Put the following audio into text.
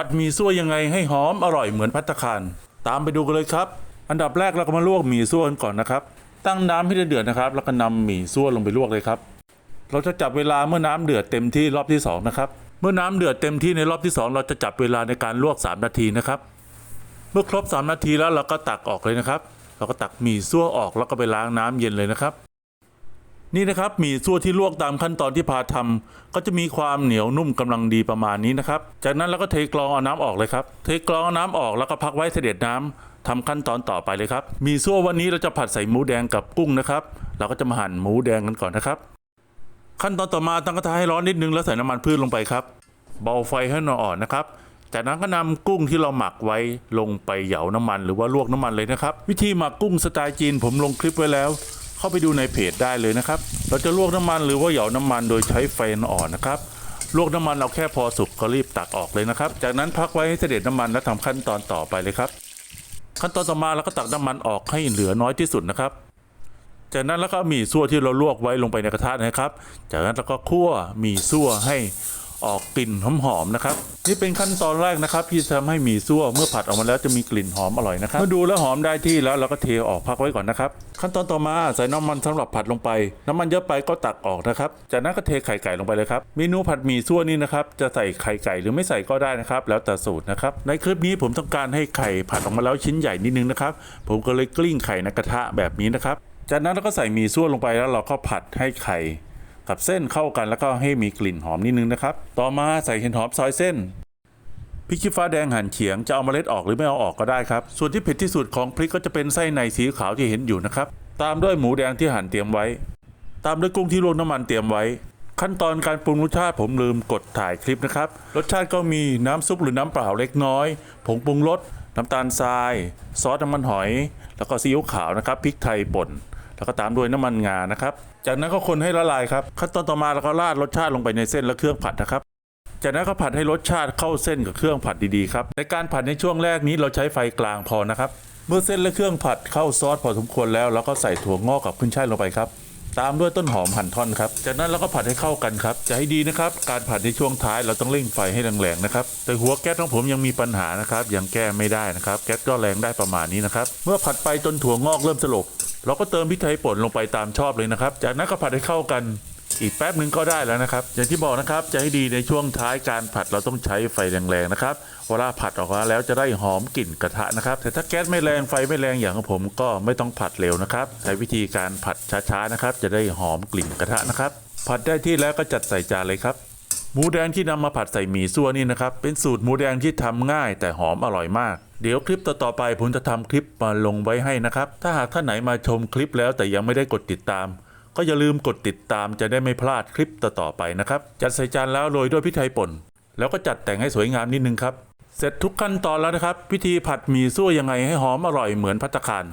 ผัดหมี่ซั่วยังไงให้หอมอร่อยเหมือนพัตตาคาร ตามไปดูกันเลยครับ อันดับแรกเราก็มาลวกหมี่ซั่วกันก่อนนะครับ ตั้งน้ำให้เดือดนะครับ แล้วก็นำหมี่ซั่วลงไปลวกเลยครับ เราจะจับเวลาเมื่อน้ำเดือดเต็มที่รอบที่สองนะครับ เมื่อน้ำเดือดเต็มที่ในรอบที่สองเราจะจับเวลาในการลวก 3 นาทีนะครับ เมื่อครบ 3 นาทีแล้วเราก็ตักออกเลยนะครับ เราก็ตักหมี่ซั่วออกแล้วก็ไปล้างน้ำเย็นเลยนะครับ นี่นะครับหมี่ซั่วที่ลวกตามขั้นตอนที่พาทำก็จะมีความเหนียวนุ่มกำลังดีประมาณนี้นะครับ จากนั้นเราก็เทกรองเอาน้ำออกเลยครับ เทกรองเอาน้ำออกแล้วก็พักไว้เสด็จน้ำทำขั้นตอนต่อไปเลยครับหมี่ซั่ววันนี้เราจะผัดใส่หมูแดงกับกุ้งนะครับ เราก็จะมาหั่นหมูแดงกันก่อนนะครับ ขั้นตอนต่อมาตั้งกระทะให้ร้อนนิดนึงแล้วใส่น้ำมันพืชลงไปครับ เบาไฟให้นอ่อนนะครับจากนั้นก็นำกุ้งที่เราหมักไว้ลงไปเหยาน้ำมัน หรือว่าลวกน้ำมันเลยนะครับ วิธีหมักกุ้งสไตล์จีนผมลงคลิปไว้แล้ว เข้าไปดูในเพจได้เลยนะครับ เราจะลวกน้ำมันหรือว่าเหยาน้ำมันโดยใช้ไฟอ่อนนะครับ ลวกน้ำมันเราแค่พอสุกก็รีบตักออกเลยนะครับ จากนั้นพักไว้ให้เสด็จน้ำมันแล้วทำขั้นตอนต่อไปเลยครับ ขั้นตอนต่อมาเราก็ตักน้ำมันออกให้เหลือน้อยที่สุดนะครับ จากนั้นแล้วก็หมี่ซั่วที่เราลวกไว้ลงไปในกระทะนะครับ จากนั้นเราก็คั่วหมี่ซั่วให้ ออกกลิ่นหอมๆนะครับนี่เป็นขั้นตอนแรกนะครับที่ทำให้หมี่ซั่วเมื่อผัดออกมาแล้วจะมีกลิ่นหอมอร่อยนะครับเมื่อดูแล้วหอมได้ที่แล้วเราก็เทออกพักไว้ก่อนนะครับ ขั้นตอนต่อมาใส่น้ำมันสำหรับผัดลงไป น้ำมันเยอะไปก็ตักออกนะครับจากนั้นก็เทไข่ไก่ลงไปเลยครับเมนูผัดหมี่ซั่วนี่นะครับจะใส่ไข่ไก่หรือไม่ใส่ก็ได้นะครับ แล้วแต่สูตรนะครับในคลิปนี้ผมต้องการให้ไข่ผัดออกมาแล้วชิ้นใหญ่นิดนึงนะครับผมก็เลยกลิ้งไข่ในกระทะแบบนี้นะครับจากนั้นเราก็ใส่หมี่ซั่วลงไปแล้วเราก็ผัดให้ไข่ กับเส้นเข้ากันแล้วก็ให้มีกลิ่นหอมนิดนึงนะครับ ต่อมาใส่เห็ดหอมซอยเส้นพริกชี้ฟ้าแดงหั่นเฉียงจะเอาเมล็ดออกหรือไม่เอาออกก็ได้ครับ ส่วนที่เผ็ดที่สุดของพริกก็จะเป็นไส้ในสีขาวที่เห็นอยู่นะครับ ตามด้วยหมูแดงที่หั่นเตรียมไว้ ตามด้วยกุ้งที่ลวกน้ำมันเตรียมไว้ ขั้นตอนการปรุงรสชาติผมลืมกดถ่ายคลิปนะครับ รสชาติก็มีน้ำซุปหรือน้ำเปล่าเล็กน้อย ผงปรุงรสน้ำตาลทราย ซอสน้ำมันหอย แล้วก็ซีอิ๊วขาวนะครับพริกไทยป่น แล้วก็ตามด้วยน้ำมันงานะครับ จากนั้นก็คนให้ละลายครับ ขั้นตอนต่อมาเราก็ราดรสชาติลงไปในเส้นและเครื่องผัดนะครับ จากนั้นก็ผัดให้รสชาติเข้าเส้นกับเครื่องผัดดีๆครับ ในการผัดในช่วงแรกนี้เราใช้ไฟกลางพอนะครับ เมื่อเส้นและเครื่องผัดเข้าซอสพอสมควรแล้วเราก็ใส่ถั่วงอกกับขึ้นช่ายลงไปครับตามด้วยต้นหอมหั่นท่อนครับ จากนั้นเราก็ผัดให้เข้ากันครับ จะให้ดีนะครับ การผัดในช่วงท้ายเราต้องเร่งไฟให้แรงๆนะครับ แต่หัวแก๊สของผมยังมีปัญหานะครับ ยังแก้ไม่ได้นะครับ แก๊สก็แรงได้ประมาณนี้นะครับ เมื่อผัดไปจนถั่วงอกเริ่มสลบ เราก็เติมพริกไทยป่นลงไปตามชอบเลยนะครับ จากนั้นก็ผัดให้เข้ากันอีกแป๊บหนึ่งก็ได้แล้วนะครับ อย่างที่บอกนะครับจะให้ดีในช่วงท้ายการผัดเราต้องใช้ไฟแรงๆนะครับเวลาผัดออกมาแล้วจะได้หอมกลิ่นกระทะนะครับ แต่ถ้าแก๊สไม่แรงไฟไม่แรงอย่างของผมก็ไม่ต้องผัดเร็วนะครับใช้วิธีการผัดช้าๆนะครับ จะได้หอมกลิ่นกระทะนะครับ ผัดได้ที่แล้วก็จัดใส่จานเลยครับ มูแดงที่นำมาผัดใส่หมี่ซั่วนี่นะครับ เป็นสูตรหมูแดงที่ทำง่ายแต่หอมอร่อยมาก เดี๋ยวคลิปต่อๆไปผมจะทำคลิปมาลงไว้ให้นะครับ ถ้าหากท่านไหนมาชมคลิปแล้วแต่ยังไม่ได้กดติดตาม ก็อย่าลืมกดติดตามจะได้ไม่พลาดคลิปต่อๆไปนะครับ จัดใส่จานแล้วโรยด้วยพริกไทยป่น แล้วก็จัดแต่งให้สวยงามนิดนึงครับ เสร็จทุกขั้นตอนแล้วนะครับพิธีผัดหมี่ซั่วยังไงให้หอมอร่อยเหมือนพัตตาคาร